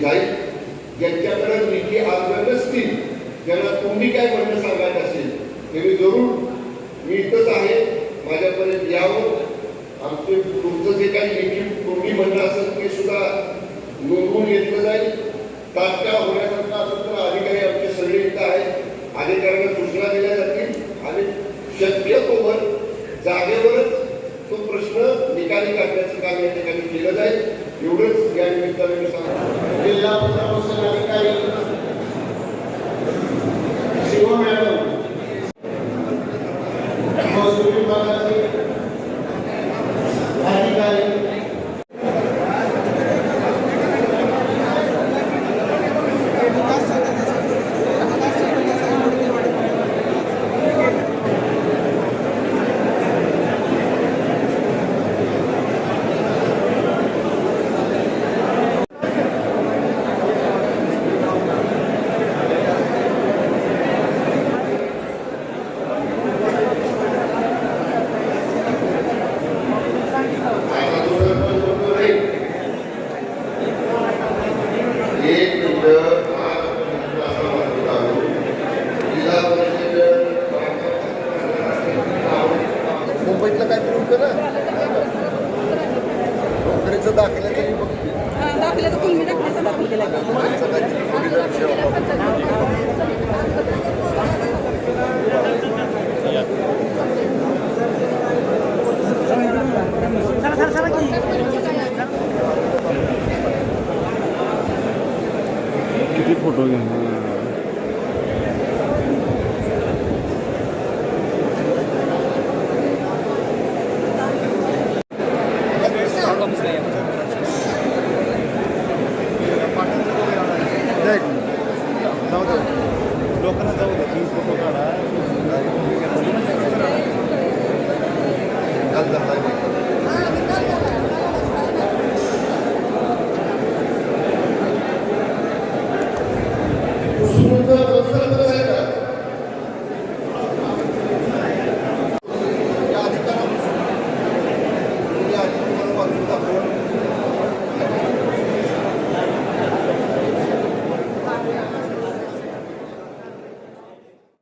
जाईल ज्यांच्याकडे लेखी अर्ज नसतील त्यांना तुम्ही काय म्हणणं सांगायचं असेल ते मी जरूर मी इथंच आहे माझ्यापर्यंत यावं आमचे तुमचं जे काही लेखी तुम्ही म्हणणं असेल ते सुद्धा नोंदवून घेतलं जाईल तात्काळ होण्यासारखं असेल तर अधिकारी आमचे सगळे इथं आहेत अधिकाऱ्यांना सूचना दिल्या जातील आणि शक्यतोवर जागेवरच तो प्रश्न निकाली काढण्याचं काम या ठिकाणी केलं जाईल. एवढंच या निमित्तानं एक मिनिट मुंबईतलं काय करून ना नोकरीचं दाखल्या तरी बघ. दाखल्याचं तुम्ही दाखल्याचं दाखलं मुंबईचं こと言うね。Gracias.